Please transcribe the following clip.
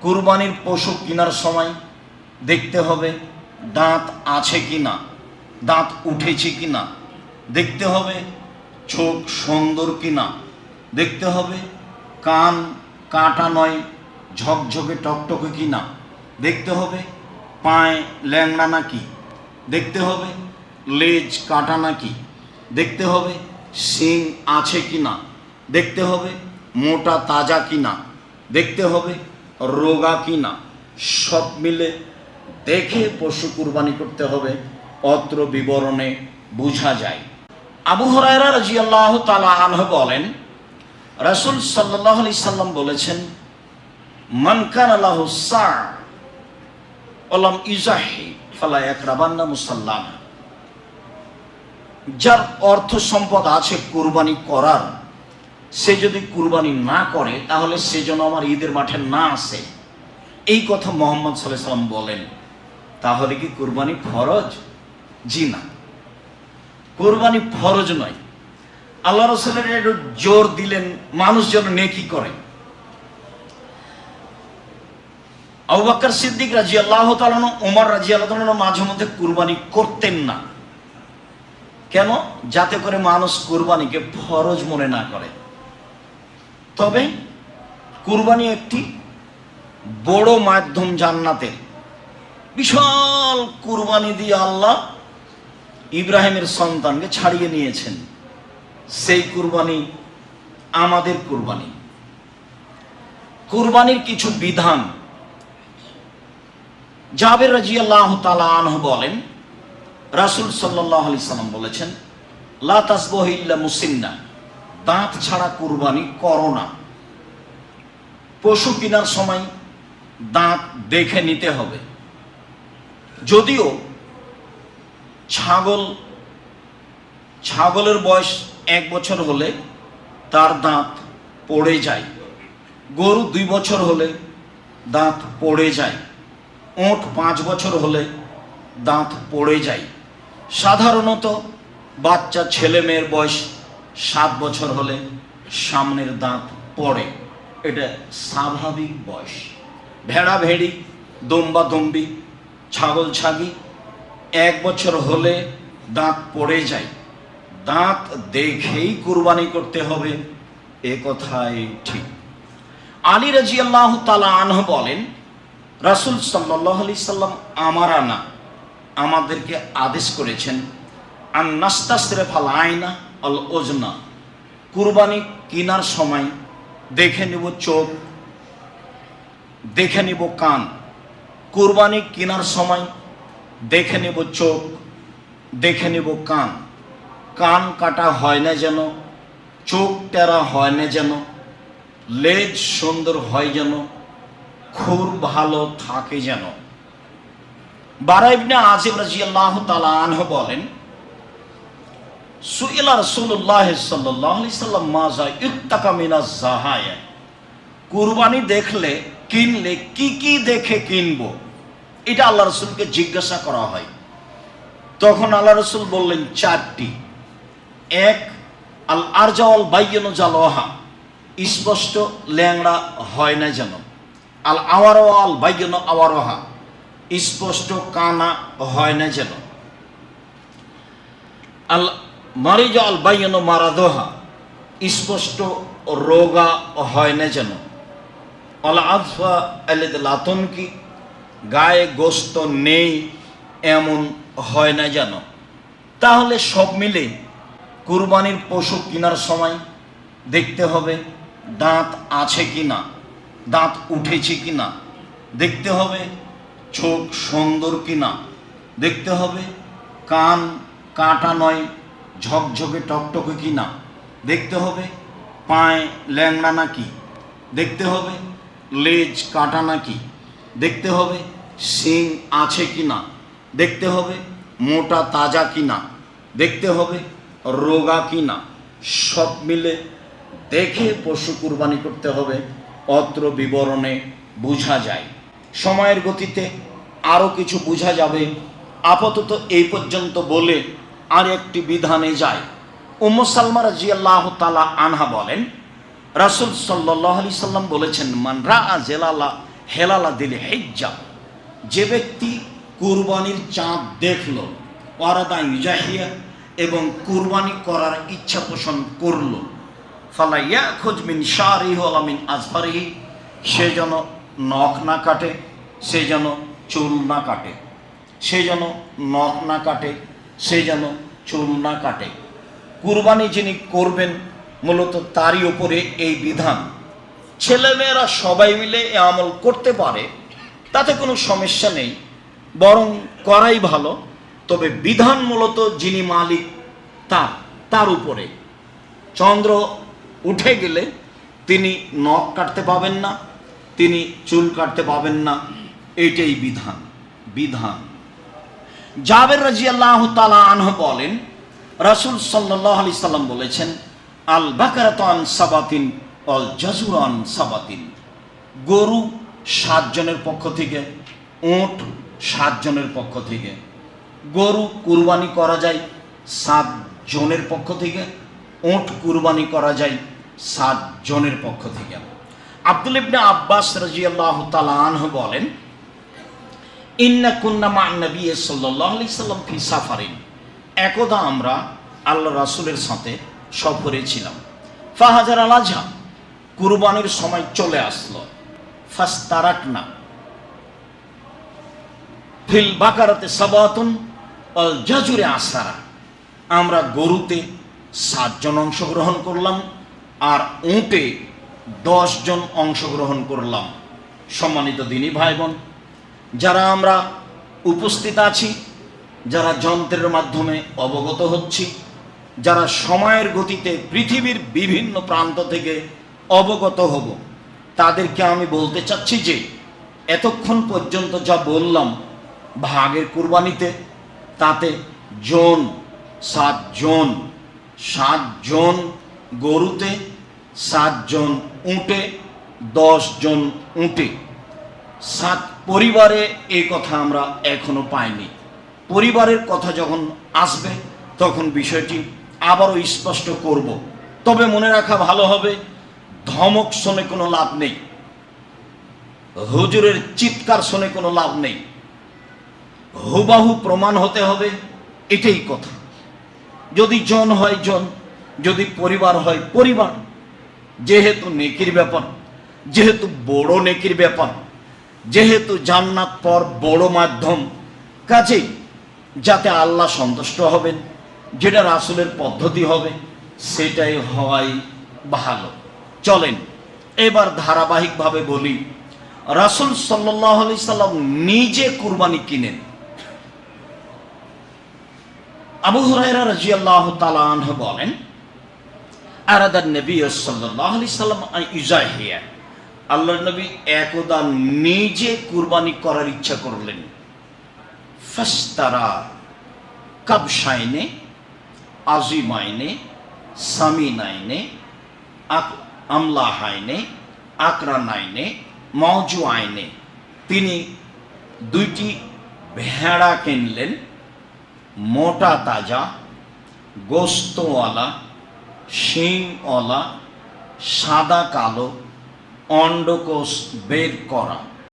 কুরবানির পশু কেনার সময় দেখতে হবে দাঁত আছে কি না দাঁত উঠেছে কি না দেখতে হবে চোখ সুন্দর কি না দেখতে হবে কান কাটা নয়, ঝকঝকে টকটকে কি না দেখতে হবে পায়ে ল্যাংড়া নাকি, দেখতে হবে লেজ কাটা নাকি, দেখতে হবে শিং আছে কি না দেখতে হবে মোটা তাজা কি না দেখতে হবে রোগা কি না সব মিলে দেখে পশু কুরবানি করতে হবে, অত্র বিবরণে বোঝা যায়। আবু হরাইরা রাজি আল্লাহ তালা আনহ বলেন, রাসুল সাল্লাহ আলি সাল্লাম বলেছেন মানকান আল্লাহ ওলাম ইজাহি ফালা এক রাবান্না মুসাল্লাম। যার অর্থ সম্পদ আছে কুরবানি করার সে যদি কুরবানি না করে, তাহলে সে যেন আমার ঈদের মাঠে না আসে। এই কথা মোহাম্মদ সাল্লাম বলেন। তাহলে কি কুরবানি ফরজ? জি না। কোরবানি ফরজ নয়। আল্লাহ রসুলের একটু জোর দিলেন, মানুষ যেন নেকি করে। আবুবাক্কর সিদ্দিক রাজি আল্লাহ তালানো ওমর রাজি আল্লাহ তালানো মাঝে মধ্যে কুরবানি করতেন না। কেন? যাতে করে মানুষ কুরবানিকে ফরজ মনে না করে। তবে কুরবানি একটি বড় মাধ্যম জান্নাতের বিশাল কুরবানি দিয়ে আল্লাহ ইব্রাহিমের সন্তানকে ছাড়িয়ে নিয়েছেন। সেই কুরবানি আমাদের কুরবানি। কুরবানির কিছু বিধান। জাবের রাজি আল্লাহ আনহ বলেন, রাসুল সাল্লাহ আলি সাল্লাম বলেছেন, লা তাসবহিল্লা মুসিন্না। দাঁত ছাড়া কুরবানি করো না। পশু কেনার সময় দাঁত দেখে নিতে হবে। যদিও ছাগল, ছাগলের বয়স এক বছর হলে তার দাঁত পড়ে যায়। গরু দুই বছর হলে দাঁত পড়ে যায়। ওঁট পাঁচ বছর হলে দাঁত পড়ে যায়। সাধারণত বাচ্চা ছেলে মেয়ের বয়স সাত বছর হলে সামনের দাঁত পড়ে। এটা স্বাভাবিক বয়স। ভেড়া ভেড়ি দম্বা দম্বি ছাগল ছাগি এক বছর হলে দাঁত পড়ে যায়। দাঁত দেখেই কুরবানি করতে হবে, এ কথাই ঠিক। আলী রাজি আল্লাহ তালা আনহ বলেন, রাসুল সাল্লাহ আলি সাল্লাম আমার আনা আমাদেরকে আদেশ করেছেন আর নাস্তাস্ত্রে ফাল আয়না অল ওজনা কুরবানি কেনার সময় দেখে নিব চোখ, দেখে নিব কান। কুরবানি কেনার সময় দেখে নেব চোখ, দেখে নেব কান। কান কাটা হয় না যেন, চোখ টেরা হয় না যেন, লেজ সুন্দর হয় যেন, খুর ভালো থাকে যেন। বারাইবনে আজিব রাজি আল্লাহ তালা আনহ বলেন সুইলা রসুল্লাহ সাল্লাহ সাল্লাম মাজা ইত্তাকা মিনা জাহায়া কুরবানি দেখলে, কিনলে কি কি দেখে কিনবো? এটা আল্লাহ রসুলকে জিজ্ঞাসা করা হয়। তখন আল্লাহ রসুল বললেন, চারটি। এক, আল আরজাওয়াল বাইয়ন জালোহা স্পষ্ট, ল্যাংড়া হয় না যেন। আল আওয়ারওয়াল বাইয়ন আওয়ারোহা স্পষ্ট, কানা হয় না যেন। আল মারিজ আল বাইয়ন মারাদোহা। স্পষ্ট রোগা হয় না যেন। আল আজফা আলিদ লাতনকি গায়ে গোস্ত নেই এমন হয় না যেন। তাহলে সব মিলে কুরবানির পশু কেনার সময় দেখতে হবে দাঁত আছে কি না, দাঁত উঠেছে কি না। দেখতে হবে চোখ সুন্দর কি না। দেখতে হবে কান কাটা নয় ঝকঝকে টকটকে কি না? দেখতে হবে পায়ে ল্যাংড়া নাকি? দেখতে হবে লেজ কাটা নাকি? দেখতে হবে শিং আছে কি না? দেখতে হবে মোটা তাজা কি না? দেখতে হবে রোগা কি না? সব মিলে দেখে পশু কুরবানি করতে হবে, অত্র বিবরণে বোঝা যায়। সময়ের গতিতে আরও কিছু বোঝা যাবে। আপাতত এই পর্যন্ত বলে আর একটি বিধানে যায়। উম্ম সালমা রাজি আল্লাহ তালা আনহা বলেন, রাসুল সাল্লাহ আলি সাল্লাম বলেছেন মানরা জেলালা হেলালা দিলে হেজ্জা যে ব্যক্তি কুরবানির চাঁদ দেখল, ওয়ারাদা ইজাহিয়া এবং কুরবানি করার ইচ্ছা পোষণ করল ফালাইয়া খোঁজমিন শাহরিহ আলামিন আজফারিহি সে যেন নখ না কাটে, সে যেন চুল না কাটে, সে যেন নখ না কাটে সে যেন চুল না কাটে। কুরবানি যিনি করবেন, মূলত তারই উপরে এই বিধান। ছেলেমেয়েরা সবাই মিলে এ আমল করতে পারে, তাতে কোনো সমস্যা নেই, বরং করাই ভালো। তবে বিধান মূলত যিনি মালিক, তার তার উপরে। চন্দ্র উঠে গেলে তিনি নখ কাটতে পাবেন না, তিনি চুল কাটতে পাবেন না এটাই বিধান বিধান। জাবের রাজি আল্লাহ তালা আনহ বলেন, রাসুল সাল্লাহ আলি সাল্লাম বলেছেন, আল বাকারাতান সাবাতিন অল জাজুরান সাবাতিন। গরু সাতজনের পক্ষ থেকে, উঁট সাতজনের পক্ষ থেকে। গরু কুরবানি করা যায় সাত জনের পক্ষ থেকে, উঁট কুরবানি করা যায় সাত জনের পক্ষ থেকে। আব্দুল ইবনে আব্বাস রাজিয়াল্লাহ তালা আনহ বলেন ইন্না কুন্না মা নবী সাল্লাহ আলি সাল্লাম ফি সাফারিন। একদা আমরা আল্লাহ রাসুলের সাথে সফরে ছিলাম। ফাহাজার আল আজহা, কুরবানির সময় চলে আসলো। ফাস্তারাক না ফিল বাকারাতে সাবাতুন অল জাজুরে আসারা। আমরা গরুতে সাতজন অংশগ্রহণ করলাম আর উঁটে জন অংশগ্রহণ করলাম। সম্মানিত দিনী ভাই বোন যারা আমরা উপস্থিত আছি, যারা যন্ত্রের মাধ্যমে অবগত হচ্ছি, যারা সময়ের গতিতে পৃথিবীর বিভিন্ন প্রান্ত থেকে অবগত হব, তাদেরকে আমি বলতে চাচ্ছি যে, এতক্ষণ পর্যন্ত যা বললাম ভাগের কুরবানিতে, তাতে জন সাত জন সাত জন গরুতে, সাতজন উঁটে দশ জন উঁটে। সাত পরিবারে এই কথা আমরা এখনও পাইনি। পরিবারের কথা যখন আসবে, তখন বিষয়টি আবারও স্পষ্ট করব। তবে মনে রাখা ভালো হবে, ধমক শুনে কোনো লাভ নেই। হুজুরের চিৎকার শুনে কোনো লাভ নেই। হুবাহু প্রমাণ হতে হবে, এটাই কথা। যদি জন হয় জন, যদি পরিবার হয় পরিবার। যেহেতু নেকির ব্যাপার, যেহেতু বড় নেকির ব্যাপার যেহেতু জান্নাত পর বড় মাধ্যম, কাজেই যাতে আল্লাহ সন্তুষ্ট হবেন, যেটা রাসুলের পদ্ধতি হবে, সেটাই হওয়াই ভালো। চলেন, এবার ধারাবাহিকভাবে বলি, রাসুল সাল্লাহ আলি সাল্লাম নিজে কুরবানি কিনেন। আবু হুরায়রা রাজিয়াল্লাহ তাআলা আনহু বলেন, আরাদান নবী সাল্লাল্লাহু আলাইহি সাল্লাম ইজাহিয়া আল্লাহর নবী একদা নিজে কুরবানি করার ইচ্ছা করলেন। ফাস্তারা কাবশাইনে, আজিমাইনে, সামিনাইনে আমলাহাইনে, আকরানাইনে মজু আইনে তিনি দুইটি ভেড়া কিনলেন, মোটা তাজা, গোস্তওয়ালা, শিংওয়ালা, সাদা কালো অন্ডকোষ বের করা।